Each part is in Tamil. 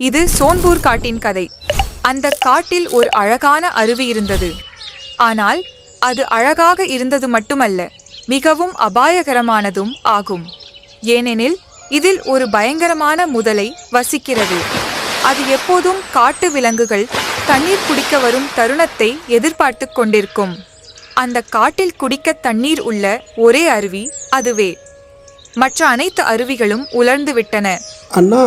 இது சோன்பூர் காட்டின் கதை. அந்த காட்டில் ஒரு அழகான அருவி இருந்தது. ஆனால் அது அழகாக இருந்தது மட்டுமல்ல மிகவும் அபாயகரமானதும் ஆகும். ஏனெனில் இதில் ஒரு பயங்கரமான முதலை வசிக்கிறது. அது எப்போதும் காட்டு விலங்குகள் தண்ணீர் குடிக்க வரும் தருணத்தை எதிர்பார்த்து கொண்டிருக்கும். அந்த காட்டில் குடிக்க தண்ணீர் உள்ள ஒரே அருவி அதுவே. மற்ற அனைத்து அருவிகளும் உலர்ந்து விட்டன. அண்ணா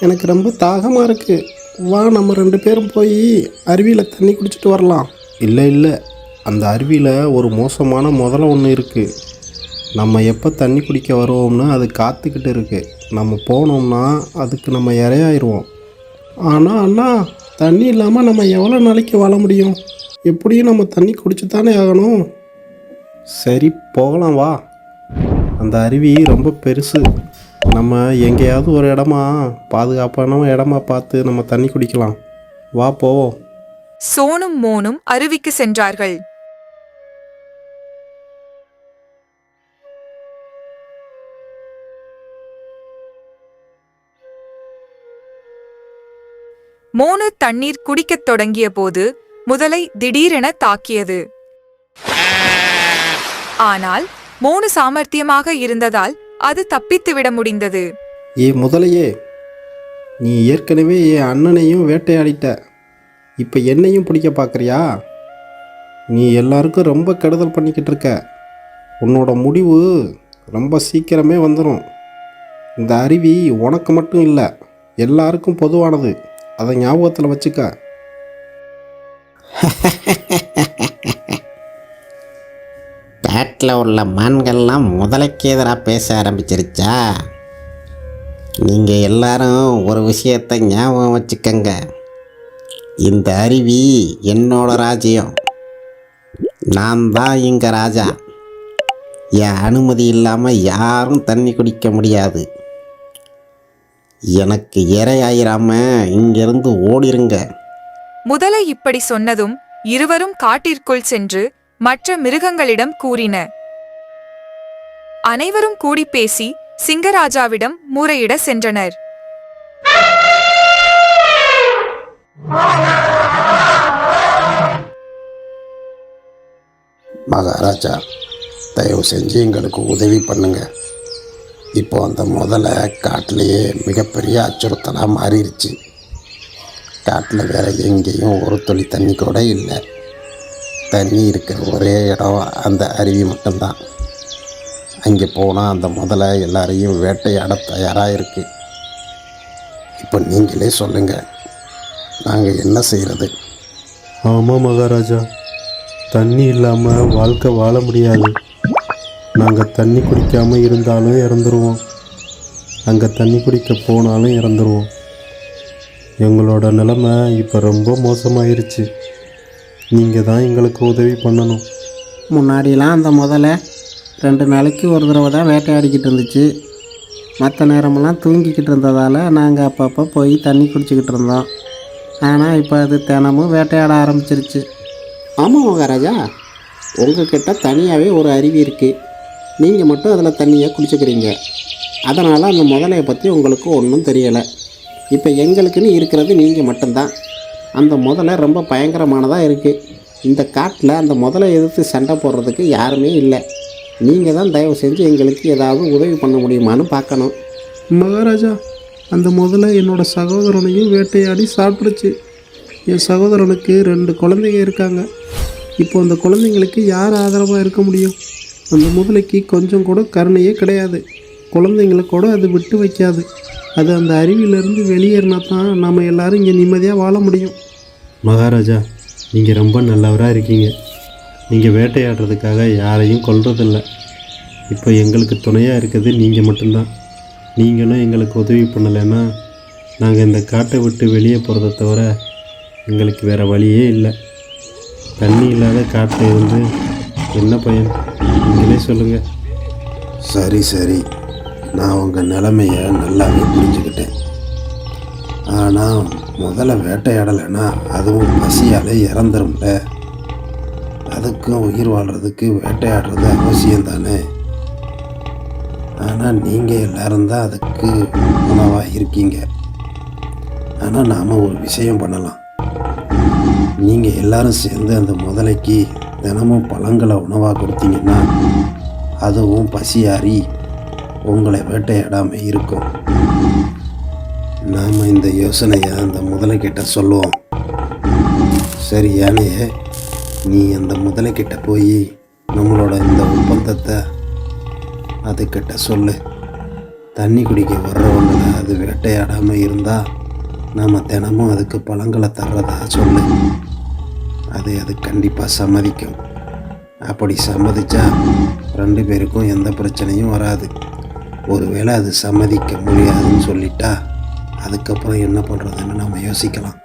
எனக்கு ரொம்ப தாகமாக இருக்கு. வா நம்ம ரெண்டு பேரும் போய் அருவியில் தண்ணி குடிச்சிட்டு வரலாம். இல்லை இல்லை. அந்த அருவியில் ஒரு மோசமான முதல்ல ஒன்று இருக்குது நம்ம எப்போ தண்ணி குடிக்க வருவோம்னு அது காத்துக்கிட்டு இருக்கு. நம்ம போனோம்னா அதுக்கு நம்ம இரையாயிருவோம். ஆனால் அண்ணா தண்ணி இல்லாமல் நம்ம எவ்வளோ நாளைக்கு வாழ முடியும்? எப்படியும் நம்ம தண்ணி குடிச்சு தானே ஆகணும். சரி போகலாம் வா. அந்த அருவி ரொம்ப பெருசு. நம்ம எங்கேயாவது ஒரு இடமா பாதுகாப்பான இடமா பார்த்து நம்ம தண்ணி குடிக்கலாம். வா போவோம் சோனும் மோனும் அருவிக்கு சென்றார்கள். மோனு தண்ணீர் குடிக்கத் தொடங்கிய போது முதலை திடீரென தாக்கியது. ஆனால் மோனு சாமர்த்தியமாக இருந்ததால் அது தப்பித்துவிட முடிந்தது. ஏ முதலையே நீ ஏற்கனவே என் அண்ணனையும் வேட்டையாடிட்ட. இப்போ என்னையும் பிடிக்க பார்க்குறியா? நீ எல்லாருக்கும் ரொம்ப கெடுதல் பண்ணிக்கிட்டு இருக்க. உன்னோட முடிவு ரொம்ப சீக்கிரமே வந்துடும் இந்த அருவி உனக்கு மட்டும் இல்லை எல்லாருக்கும் பொதுவானது. அதை ஞாபகத்தில் வச்சுக்க. காட்டில் உள்ள மான்கள்லாம் முதலைக்கு எதிராக பேச ஆரம்பிச்சிருச்சா? நீங்கள் எல்லாரும் ஒரு விஷயத்தை ஞாபகம் வச்சுக்கங்க. இந்த அருவி என்னோட ராஜ்யம். நான் தான் இங்கே ராஜா. என் அனுமதி இல்லாமல் யாரும் தண்ணி குடிக்க முடியாது. எனக்கு இரையாயிராம இங்கிருந்து ஓடிருங்க. முதலை இப்படி சொன்னதும் இருவரும் காட்டிற்குள் சென்று மற்ற மிருகங்களிடம் கூறின. அனைவரும் கூடி பேசி சிங்கராஜாவிடம் முறையிட சென்றனர். மகாராஜா தயவு செஞ்சு எங்களுக்கு உதவி பண்ணுங்க. இப்போ அந்த முதல்ல காட்டிலேயே மிகப்பெரிய அச்சுறுத்தலாக மாறிடுச்சு காட்டில் வேற எங்கேயும் ஒரு துளி தண்ணி கூட இல்லை. தண்ணி இருக்கிற ஒரே இடம் அந்த அருவி மட்டும்தான். அங்கே போனால் அந்த முதல்ல எல்லாரையும் வேட்டையாட தயாராக இருக்கு இப்போ நீங்களே சொல்லுங்கள் நாங்கள் என்ன செய்கிறது ஆமாம் மகாராஜா தண்ணி இல்லாமல் வாழ்க்கை வாழ முடியாது. நாங்கள் தண்ணி குடிக்காமல் இருந்தாலும் இறந்துருவோம். அங்கே தண்ணி குடிக்க போனாலும் இறந்துருவோம். எங்களோட நிலைமை இப்போ ரொம்ப மோசமாயிருச்சு. நீங்கள் தான் எங்களுக்கு உதவி பண்ணணும். முன்னாடிலாம் அந்த முதல்ல ரெண்டு நாளைக்கு ஒரு தடவை தான் வேட்டையாடிக்கிட்டு இருந்துச்சு. மற்ற நேரமெல்லாம் தூங்கிக்கிட்டு இருந்ததால் நாங்கள் அப்பப்போ போய் தண்ணி குடிச்சிக்கிட்டு இருந்தோம். ஆனால் இப்போ அது தினமும் வேட்டையாட ஆரம்பிச்சிருச்சு. ஆமாம் மகாராஜா. உங்ககிட்ட தனியாகவே ஒரு அருவி இருக்குது நீங்கள் மட்டும் அதில் தண்ணியை குடிச்சுக்கிறீங்க. அதனால் அந்த முதலையை பற்றி உங்களுக்கு ஒன்றும் தெரியலை. இப்போ எங்களுக்குன்னு இருக்கிறது நீங்கள் மட்டும்தான். அந்த முதலை ரொம்ப பயங்கரமானதாக இருக்குது இந்த காட்டில் அந்த முதலை எதிர்த்து சண்டை போடுறதுக்கு யாருமே இல்லை. நீங்கள் தான் தயவு செஞ்சு எங்களுக்கு ஏதாவது உதவி பண்ண முடியுமான்னு பார்க்கணும். மகாராஜா அந்த முதல்ல என்னோட சகோதரனையும் வேட்டையாடி சாப்பிடுச்சு. என் சகோதரனுக்கு ரெண்டு குழந்தைங்க இருக்காங்க. இப்போ அந்த குழந்தைங்களுக்கு யார் ஆதரவாக இருக்க முடியும்? அந்த முதலைக்கு கொஞ்சம் கூட கருணையே கிடையாது. குழந்தைங்கள கூட அது விட்டு வைக்காது. அது அந்த அருவியிலேருந்து வெளியேறினா தான் நம்ம எல்லாரும் இங்கே நிம்மதியாக வாழ முடியும். மகாராஜா நீங்கள் ரொம்ப நல்லவராக இருக்கீங்க. நீங்கள் வேட்டையாடுறதுக்காக யாரையும் கொல்றதில்ல. இப்போ எங்களுக்கு துணையாக இருக்கிறது நீங்கள் மட்டும்தான். நீங்களும் எங்களுக்கு உதவி பண்ணலைன்னா நாங்கள் இந்த காட்டை விட்டு வெளியே போகிறத தவிர எங்களுக்கு வேறு வழியே இல்லை. தண்ணி இல்லாத காட்டில் இருந்து என்ன பயன்? நீங்களே சொல்லுங்கள் சரி சரி. நான் உங்கள் நிலமையை நல்லாவே புரிஞ்சுக்கிட்டேன். ஆனால் முதல்ல வேட்டையாடலைன்னா அதுவும் பசியால் இறந்துரும்ல. அதுக்கும் உயிர் வாழ்கிறதுக்கு வேட்டையாடுறது அவசியம் தானே ஆனால் நீங்கள் எல்லாரும் தான் அதுக்கு உணவாக இருக்கீங்க. ஆனால் நாம் ஒரு விஷயம் பண்ணலாம். நீங்கள் எல்லாரும் சேர்ந்து அந்த முதலைக்கு தினமும் பழங்களை உணவாக கொடுத்தீங்கன்னா அதுவும் பசியாறி உங்களை வேட்டையாடாமல் இருக்கும். நாம் இந்த யோசனையை அந்த முதலைக்கிட்ட சொல்லுவோம். சரி யானையே நீ அந்த முதலைக்கிட்ட போய் நம்மளோட இந்த ஒப்பந்தத்தை அதுக்கிட்ட சொல்லு. தண்ணி குடிக்க வர்றவங்களை அது வேட்டையாடாமல் இருந்தால் நாம் தினமும் அதுக்கு பழங்களை தர்றதா சொல்லு. அது அது கண்டிப்பாக சம்மதிக்கும். அப்படி சம்மதிச்சா ரெண்டு பேருக்கும் எந்த பிரச்சனையும் வராது. ஒருவேளை அது சம்மதிக்க முடியாதுன்னு சொல்லிட்டா அதுக்கப்புறம் என்ன பண்ணுறதுன்னு நம்ம யோசிக்கலாம்.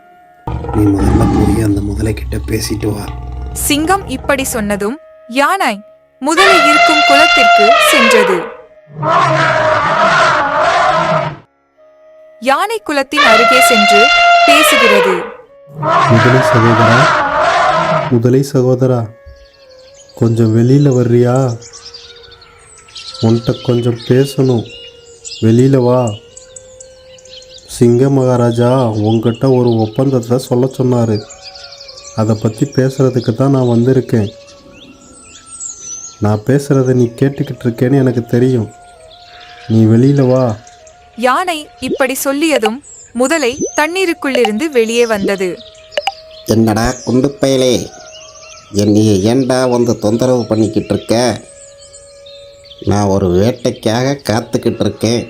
நீ முதல்ல போய் அந்த முதலைக்கிட்ட பேசிட்டு வா. சிங்கம் இப்படி சொன்னதும் யானை முதலை இருக்கும் குளத்திற்கு சென்றது. யானை குளத்தின் அருகே சென்று பேசுகிறது. முதலை சகோதரா? முதலை சகோதரா கொஞ்சம் வெளியில் வர்றியா? உன்கிட்ட கொஞ்சம் பேசணும். வெளியில் வா. சிங்க மகாராஜா உங்ககிட்ட ஒரு ஒப்பந்தத்தை சொல்ல சொன்னார். அதை பற்றி பேசுகிறதுக்கு தான் நான் வந்திருக்கேன். நான் பேசுகிறத நீ கேட்டுக்கிட்டு இருக்கேன்னு எனக்கு தெரியும். நீ வெளியில் வா. யானை இப்படி சொல்லியதும் முதலை தண்ணீருக்குள்ளிருந்து வெளியே வந்தது. என்னடா குண்டு பயலே? என்னைய ஏன்டா வந்து தொந்தரவு பண்ணிக்கிட்டு இருக்க? நான் ஒரு வேட்டைக்காக காத்துக்கிட்டு இருக்கேன்.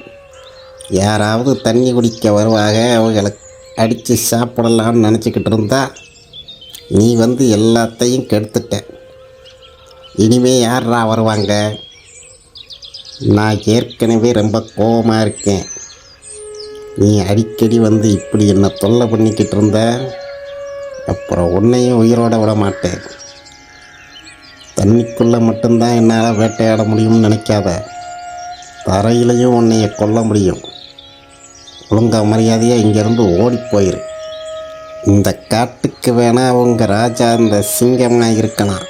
யாராவது தண்ணி குடிக்க வருவாங்க அவங்களை அடித்து சாப்பிடலான்னு நினச்சிக்கிட்டு இருந்தா நீ வந்து எல்லாத்தையும் கெடுத்துட்ட. இனிமே யாரா வருவாங்க? நான் ஏற்கனவே ரொம்ப கோபமாக இருக்கேன். நீ அடிக்கடி வந்து இப்படி என்னை தொல்லை பண்ணிக்கிட்டு இருந்த? அப்புறம் உன்னையும் உயிரோட விட மாட்டேன். தண்ணிக்குள்ளே மட்டும்தான் என்னால் வேட்டையாட முடியும்னு நினைக்காத. தரையிலையும் உன்னைய கொல்ல முடியும். ஒழுங்கா மரியாதையாக இங்கேருந்து ஓடி போயிரு. இந்த காட்டுக்கு வேணா உங்கள் ராஜா இந்த சிங்கமாக இருக்கலாம்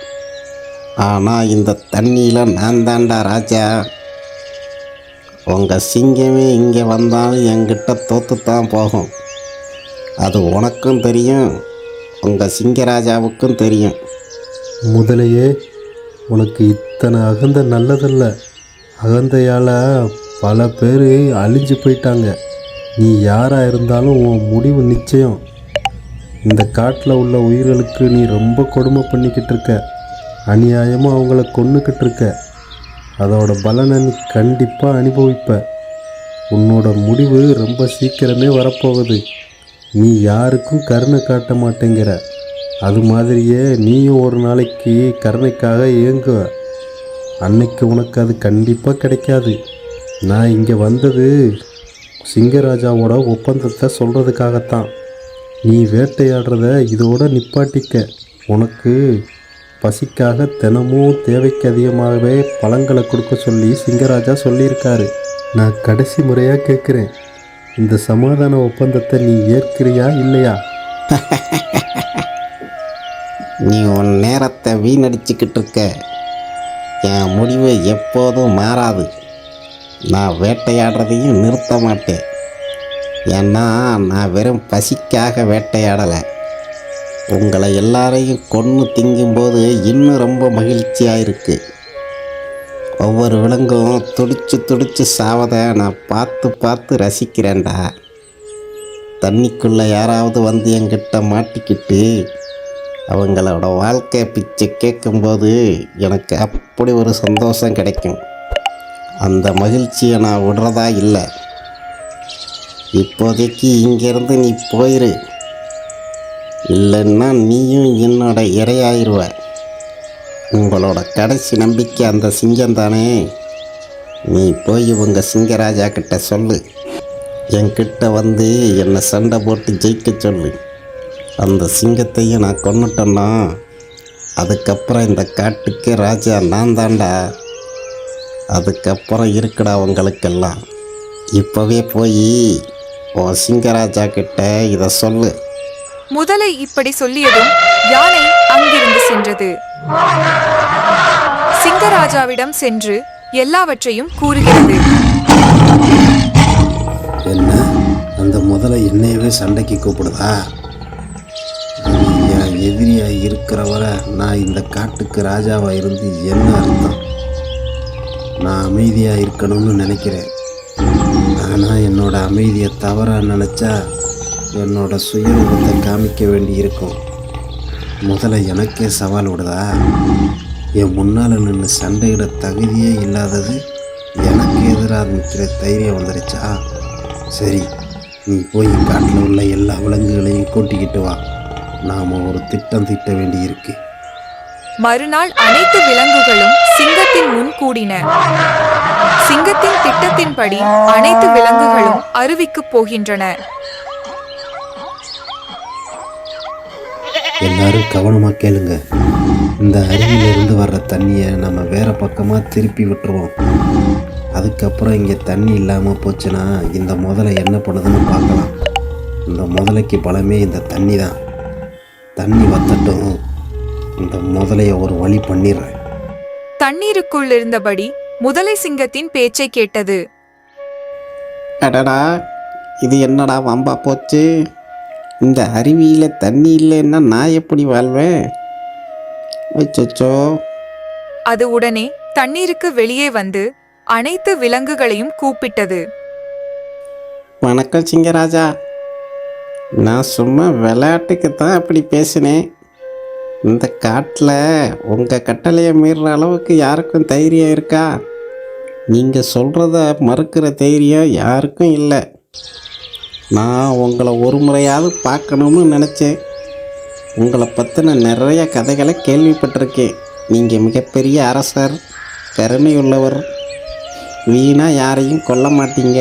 ஆனால் இந்த தண்ணியில் நான் தாண்டா ராஜா. உங்கள் சிங்கமே இங்கே வந்தாலும் என்கிட்ட தோத்து தான் போகும். அது உனக்கும் தெரியும் உங்கள் சிங்கராஜாவுக்கும் தெரியும். முதலையே உனக்கு இத்தனை அகந்த நல்லதில்லை. அகந்தையால் பல பேர் அழிஞ்சு போயிட்டாங்க. நீ யாராக இருந்தாலும் உன் முடிவு நிச்சயம். இந்த காட்டில் உள்ள உயிர்களுக்கு நீ ரொம்ப கொடுமை பண்ணிக்கிட்டு இருக்க. அநியாயமாக அவங்கள கொண்டுக்கிட்டு இருக்க. அதோட பலனை நீ கண்டிப்பாக அனுபவிப்ப. உன்னோட முடிவு ரொம்ப சீக்கிரமே வரப்போகுது. நீ யாருக்கும் கருணை காட்ட மாட்டேங்கிற. அது மாதிரியே நீயும் ஒரு நாளைக்கு கருணைக்காக இயங்குவ. அன்னைக்கு உனக்கு அது கண்டிப்பாக கிடைக்காது. நான் இங்கே வந்தது சிங்கராஜாவோட ஒப்பந்தத்தை சொல்கிறதுக்காகத்தான் நீ வேட்டையாடுறத இதோட நிப்பாட்டிக்க. உனக்கு பசிக்காக தினமும் தேவைக்கு அதிகமாகவே பழங்களை கொடுக்க சொல்லி சிங்கராஜா சொல்லியிருக்காரு. நான் கடைசி முறையாக கேட்குறேன் இந்த சமாதான ஒப்பந்தத்தை நீ ஏற்கிறியா இல்லையா? நீ உன் நேரத்தை வீணடிச்சுக்கிட்டு இருக்க. என் முடிவு எப்போதும் மாறாது. நான் வேட்டையாடுறதையும் நிறுத்த மாட்டேன். ஏன்னா நான் வெறும் பசிக்காக வேட்டையாடலை. உங்களை எல்லாரையும் கொன்று திங்கும்போது இன்னும் ரொம்ப மகிழ்ச்சியாக இருக்குது ஒவ்வொரு விலங்கும் துடிச்சு துடிச்சு சாவதை நான் பார்த்து பார்த்து ரசிக்கிறேன்டா. தண்ணிக்குள்ளே யாராவது வந்து என்கிட்ட மாட்டிக்கிட்டு அவங்களோட வாழ்க்கை பிச்சை கேட்கும்போது எனக்கு அப்படி ஒரு சந்தோஷம் கிடைக்கும். அந்த மகிழ்ச்சியை நான் விடுறதா இல்லை. இப்போதைக்கு இங்கேருந்து நீ போயிரு. இல்லைன்னா நீயும் என்னோட இரையாயிருவ. உங்களோட கடைசி நம்பிக்கை அந்த சிங்கம் தானே நீ போய் உங்கள் சிங்கராஜா கிட்ட சொல்லு. என்கிட்ட வந்து என்னை சண்டை போட்டு ஜெயிக்க சொல்லு. அந்த சிங்கத்தையும் நான் கொன்னுட்டேன்னா அதுக்கப்புறம் இந்த காட்டுக்கு ராஜா நான் தாண்டா அதுக்கப்புறம் இருக்குடா உங்களுக்கெல்லாம். இப்போவே போய் உன் சிங்கராஜா கிட்ட இதை சொல்லு. முதலை இப்படி சொல்லியதும் யானை அங்கிருந்து சென்றது. சிங்கராஜாவிடம் சென்று எல்லாவற்றையும் கூறுகிறது. என்ன? அந்த முதல்ல என்னையவே சண்டைக்கு கூப்பிடுதா? அது என் எதிரியா இருக்கிற வரை நான் இந்த காட்டுக்கு ராஜாவா இருந்து என்ன அர்த்தம்? நான் அமைதியாக இருக்கணும்னு நினைக்கிறேன். ஆனால் என்னோட அமைதியை தவறாக நினச்சா என்னோட சுயரூபத்தை காமிக்க வேண்டி இருக்கும் முதல்ல எனக்கே சவால் விடுதா? என் முன்னால் நின்று சண்டையிட தகுதியே இல்லாதது எனக்கு எதிராக நிற்கிற தைரியம் வந்துருச்சா? சரி நீ போய் காட்டில் உள்ள எல்லா விலங்குகளையும் கூட்டிக்கிட்டு வா. நாம் ஒரு திட்டம் திட்ட வேண்டியிருக்கு. மறுநாள் அனைத்து விலங்குகளும் சிங்கத்தின் முன் கூடின. சிங்கத்தின் திட்டத்தின்படி அனைத்து விலங்குகளும் அருவிக்கு போகின்றன. எல்லாரும் கவனமாக கேளுங்க. இந்த அருவியிலிருந்து வர்ற தண்ணியை நம்ம வேற பக்கமாக திருப்பி விட்டுருவோம். அதுக்கப்புறம் இங்கே தண்ணி இல்லாமல் போச்சுன்னா இந்த முதலை என்ன பண்ணுதுன்னு பார்க்கலாம். இந்த முதலைக்கு பலமே இந்த தண்ணி தான் தண்ணி வத்தட்டும். இந்த முதலைய ஒரு வழி பண்ணிடுறேன். தண்ணீருக்குள் இருந்தபடி முதலை சிங்கத்தின் பேச்சை கேட்டது. அடடா இது என்னடா வம்பா போச்சு? இந்த அருவியில் தண்ணி இல்லைன்னா நான் எப்படி வாழ்வேன்? அச்சச்சோ. அது உடனே தண்ணீருக்கு வெளியே வந்து அனைத்து விலங்குகளையும் கூப்பிட்டது. வணக்கம் சிங்கராஜா. நான் சும்மா விளையாட்டுக்கு தான் அப்படி பேசினேன். இந்த காட்டில் உங்கள் கட்டளையை மீறுற அளவுக்கு யாருக்கும் தைரியம் இருக்கா? நீங்கள் சொல்கிறத மறுக்கிற தைரியம் யாருக்கும் இல்லை. நான் உங்களை ஒரு முறையாவது பார்க்கணும்னு நினச்சேன். உங்களை பற்றின நிறைய கதைகளை கேள்விப்பட்டிருக்கேன். நீங்கள் மிகப்பெரிய அரசர் கருணை உள்ளவர் வீணாக யாரையும் கொல்ல மாட்டீங்க.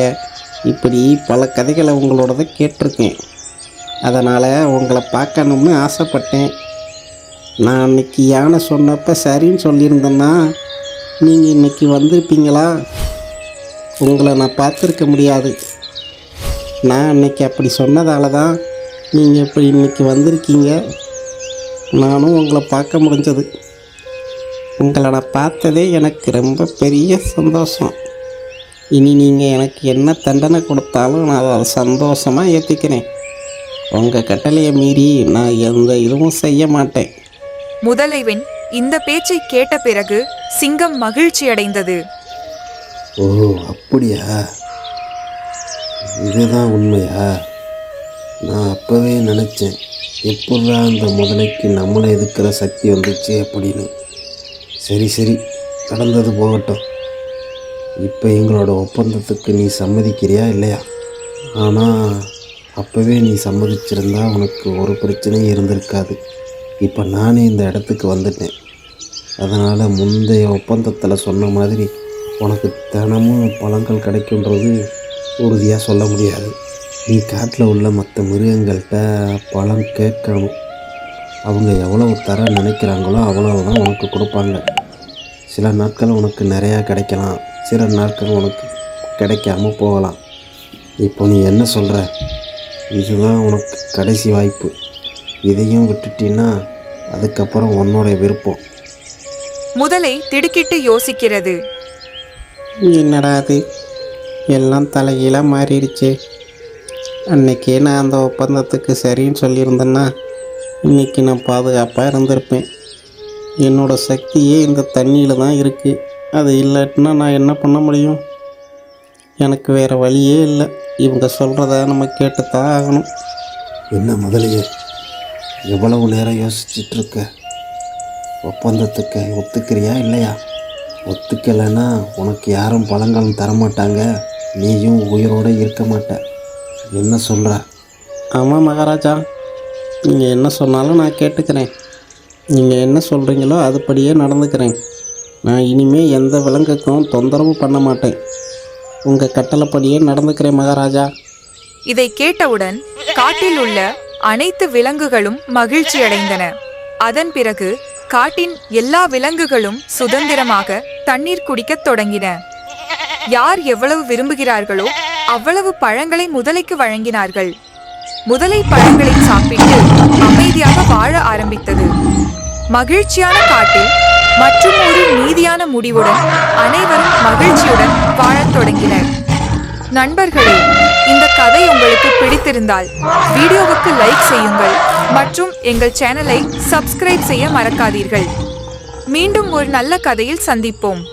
இப்படி பல கதைகளை உங்களோடத கேட்டிருக்கேன். அதனால் உங்களை பார்க்கணும்னு ஆசைப்பட்டேன். நான் அன்னைக்கு யானை சொன்னப்போ சரின்னு சொல்லியிருந்தேன்னா நீங்கள் இன்னைக்கு வந்திருப்பீங்களா? உங்களை நான் பார்த்துருக்க முடியாது. நான் அன்னைக்கு அப்படி சொன்னதால தான் நீங்கள் இப்படி இன்னைக்கு வந்திருக்கீங்க. நானும் உங்களை பார்க்க முடிஞ்சது. உங்களை நான் பார்த்ததே எனக்கு ரொம்ப பெரிய சந்தோஷம். இனி நீங்கள் எனக்கு என்ன தண்டனை கொடுத்தாலும் நான் அதை சந்தோஷமாக ஏற்றுக்கிறேன் உங்கள் கட்டளையை மீறி நான் எந்த இதுவும் செய்ய மாட்டேன். முதலைவன் இந்த பேச்சை கேட்ட பிறகு சிங்கம் மகிழ்ச்சி அடைந்தது ஓ அப்படியா? இதுதான் உண்மையா? நான் அப்போவே நினச்சேன் எப்படா அந்த முதலைக்கு நம்மளை எதுக்கிற சக்தி வந்துச்சு அப்படின்னு. சரி சரி நடந்தது போகட்டும். இப்போ எங்களோட ஒப்பந்தத்துக்கு நீ சம்மதிக்கிறியா இல்லையா? ஆனால் அப்போவே நீ சம்மதிச்சிருந்தா உனக்கு ஒரு பிரச்சனையும் இருந்திருக்காது. இப்போ நானே இந்த இடத்துக்கு வந்துட்டேன். அதனால் முந்தைய ஒப்பந்தத்தில் சொன்ன மாதிரி உனக்கு தினமும் பழங்கள் கிடைக்குன்றது உறுதியாக சொல்ல முடியாது. நீ காட்டில் உள்ள மற்ற மிருகங்கள்கிட்ட பழம் கேட்கணும். அவங்க எவ்வளவு தர நினைக்கிறாங்களோ அவ்வளவு தான் உனக்கு கொடுப்பாங்க. சில நாட்கள் உனக்கு நிறையா கிடைக்கலாம். சில நாட்கள் உனக்கு கிடைக்காம போகலாம். இப்போ நீ என்ன சொல்கிற இதுதான் உனக்கு கடைசி வாய்ப்பு. இதையும் விட்டுட்டீன்னா அதுக்கப்புறம் உன்னோட விருப்பம். முதலை திடுக்கிட்டு யோசிக்கிறது. என்னடா அது? எல்லாம் தலைகீழாக மாறிடுச்சு. அன்னைக்கே நான் அந்த ஒப்பந்தத்துக்கு சரின்னு சொல்லியிருந்தேன்னா இன்னைக்கு நான் பாதுகாப்பாக இருந்திருப்பேன். என்னோட சக்தியே இந்த தண்ணியில் தான் இருக்குது அது இல்லாட்டினா நான் என்ன பண்ண முடியும்? எனக்கு வேறு வழியே இல்லை. இவங்க சொல்கிறத நம்ம கேட்டு தான் ஆகணும். என்ன முதலையே? எவ்வளவு நேரம் யோசிச்சுட்டு இருக்க ஒப்பந்தத்துக்கு ஒத்துக்கிறியா இல்லையா? ஒத்துக்கலைன்னா உனக்கு யாரும் பழங்களும் தரமாட்டாங்க. நீயும் உயிரோடு இருக்க மாட்ட. என்ன சொல்கிற ஆமாம் மகாராஜா. நீங்கள் என்ன சொன்னாலும் நான் கேட்டுக்கிறேன். நீங்கள் என்ன சொல்கிறீங்களோ அதுபடியே நடந்துக்கிறேன். நான் இனிமேல் எந்த விலங்குக்கும் தொந்தரவு பண்ண மாட்டேன். உங்கள் கட்டளைப்படியே நடந்துக்கிறேன் மகாராஜா. இதை கேட்டவுடன் காட்டில் உள்ள அனைத்து விலங்குகளும் மகிழ்ச்சியடைந்தன. அதன் பிறகு காட்டின் எல்லா விலங்குகளும் சுதந்திரமாக தண்ணீர் குடிக்கத் தொடங்கின. யார் எவ்வளவு விரும்புகிறார்களோ அவ்வளவு பழங்களை முதலைக்கு வழங்கினார்கள். முதலை பழங்களை சாப்பிட்டு அமைதியாக வாழ ஆரம்பித்தது. மகிழ்ச்சியான காட்டில் மற்றும் ஒரு நீதியான முடிவுடன் அனைவரும் மகிழ்ச்சியுடன் வாழத் தொடங்கினர். நண்பர்களே இந்த கதை உங்களுக்கு பிடித்திருந்தால் வீடியோவுக்கு லைக் செய்யுங்கள் மற்றும் எங்கள் சேனலை சப்ஸ்கிரைப் செய்ய மறக்காதீர்கள். மீண்டும் ஒரு நல்ல கதையில் சந்திப்போம்.